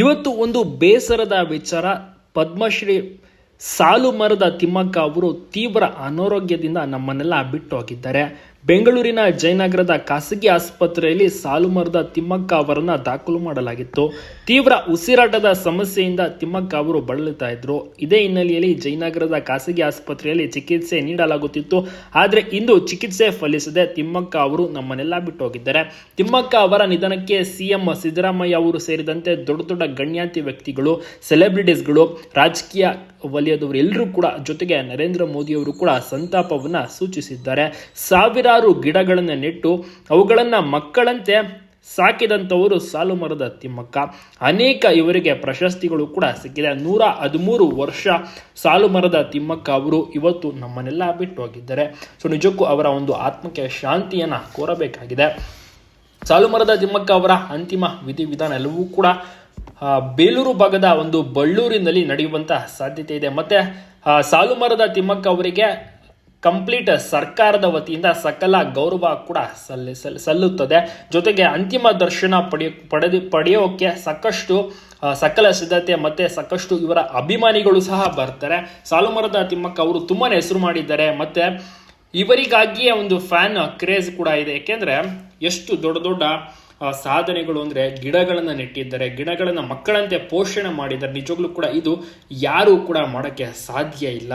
ಇವತ್ತು ಒಂದು ಬೇಸರದ ವಿಚಾರ. ಪದ್ಮಶ್ರೀ ಸಾಲು ಮರದ ತಿಮ್ಮಕ್ಕ ಅವರು ತೀವ್ರ ಅನಾರೋಗ್ಯದಿಂದ ನಮ್ಮನ್ನೆಲ್ಲ ಬಿಟ್ಟು ಹೋಗಿದ್ದಾರೆ ಬೆಂಗಳೂರಿನ ಜಯನಗರದ ಖಾಸಗಿ ಆಸ್ಪತ್ರೆಯಲ್ಲಿ ಸಾಲು ಮರದ ತಿಮ್ಮಕ್ಕ ಅವರನ್ನ ದಾಖಲು ಮಾಡಲಾಗಿತ್ತು. ತೀವ್ರ ಉಸಿರಾಟದ ಸಮಸ್ಯೆಯಿಂದ ತಿಮ್ಮಕ್ಕ ಅವರು ಬಳಲುತ್ತಾ ಇದ್ರು. ಇದೇ ಹಿನ್ನೆಲೆಯಲ್ಲಿ ಜಯನಗರದ ಖಾಸಗಿ ಆಸ್ಪತ್ರೆಯಲ್ಲಿ ಚಿಕಿತ್ಸೆ ನೀಡಲಾಗುತ್ತಿತ್ತು. ಆದರೆ ಇಂದು ಚಿಕಿತ್ಸೆ ಫಲಿಸದೆ ತಿಮ್ಮಕ್ಕ ಅವರು ನಮ್ಮನ್ನೆಲ್ಲ ಬಿಟ್ಟು ಹೋಗಿದ್ದಾರೆ ತಿಮ್ಮಕ್ಕ ಅವರ ನಿಧನಕ್ಕೆ ಸಿಎಂ ಸಿದ್ದರಾಮಯ್ಯ ಅವರು ಸೇರಿದಂತೆ ದೊಡ್ಡ ದೊಡ್ಡ ಗಣ್ಯಾತಿ ವ್ಯಕ್ತಿಗಳು ಸೆಲೆಬ್ರಿಟೀಸ್ಗಳು ರಾಜಕೀಯ ವಲಯದವರು ಎಲ್ಲರೂ ಕೂಡ ಜೊತೆಗೆ ನರೇಂದ್ರ ಮೋದಿಯವರು ಕೂಡ ಸಂತಾಪವನ್ನು ಸೂಚಿಸಿದ್ದಾರೆ. ಸಾವಿರಾರು ಗಿಡಗಳನ್ನು ನೆಟ್ಟು ಅವುಗಳನ್ನು ಮಕ್ಕಳಂತೆ ಸಾಕಿದಂಥವರು ಸಾಲು ಮರದ ತಿಮ್ಮಕ್ಕ. ಅನೇಕ ಇವರಿಗೆ ಪ್ರಶಸ್ತಿಗಳು ಕೂಡ ಸಿಕ್ಕಿದೆ. ನೂರ ಹದಿಮೂರು ವರ್ಷ ಸಾಲು ಮರದ ತಿಮ್ಮಕ್ಕ ಅವರು ಇವತ್ತು ನಮ್ಮನ್ನೆಲ್ಲ ಬಿಟ್ಟು ಹೋಗಿದ್ದಾರೆ. ಸೊ, ನಿಜಕ್ಕೂ ಅವರ ಒಂದು ಆತ್ಮಕ್ಕೆ ಶಾಂತಿಯನ್ನು ಕೋರಬೇಕಾಗಿದೆ. ಸಾಲು ಮರದ ತಿಮ್ಮಕ್ಕ ಅವರ ಅಂತಿಮ ವಿಧಿವಿಧಾನ ಎಲ್ಲವೂ ಕೂಡ ಬೇಲೂರು ಭಾಗದ ಒಂದು ಬಳ್ಳೂರಿನಲ್ಲಿ ನಡೆಯುವಂತಹ ಸಾಧ್ಯತೆ ಇದೆ. ಮತ್ತೆ ಸಾಲುಮರದ ಸಾಲು ಮರದ ತಿಮ್ಮಕ್ಕ ಅವರಿಗೆ ಕಂಪ್ಲೀಟ್ ಸರ್ಕಾರದ ವತಿಯಿಂದ ಸಕಲ ಗೌರವ ಕೂಡ ಸಲ್ಲಿ, ಸಲ್- ಸಲ್ಲುತ್ತದೆ. ಜೊತೆಗೆ ಅಂತಿಮ ದರ್ಶನ ಪಡೆಯ, ಪಡೆದು, ಪಡೆಯೋಕೆ ಸಾಕಷ್ಟು ಸಕಲ ಸಿದ್ಧತೆ ಮತ್ತೆ ಸಾಕಷ್ಟು ಇವರ ಅಭಿಮಾನಿಗಳು ಸಹ ಬರ್ತಾರೆ. ಸಾಲುಮರದ ತಿಮ್ಮಕ್ಕ ಅವರು ತುಂಬಾನೇ ಹೆಸರು ಮಾಡಿದ್ದಾರೆ. ಮತ್ತೆ, ಇವರಿಗಾಗಿಯೇ ಒಂದು ಫ್ಯಾನ್ ಕ್ರೇಜ್ ಕೂಡ ಇದೆ. ಯಾಕೆಂದ್ರೆ ಎಷ್ಟು ದೊಡ್ಡ ದೊಡ್ಡ ಸಾಧನೆಗಳು ಅಂದ್ರೆ ಗಿಡಗಳನ್ನು ನೆಟ್ಟಿದ್ದಾರೆ. ಗಿಡಗಳನ್ನು ಮಕ್ಕಳಂತೆ ಪೋಷಣೆ ಮಾಡಿದ್ದಾರೆ. ನಿಜವಾಗ್ಲೂ ಕೂಡ ಇದು ಯಾರು ಕೂಡ ಮಾಡೋಕ್ಕೆ ಸಾಧ್ಯ ಇಲ್ಲ.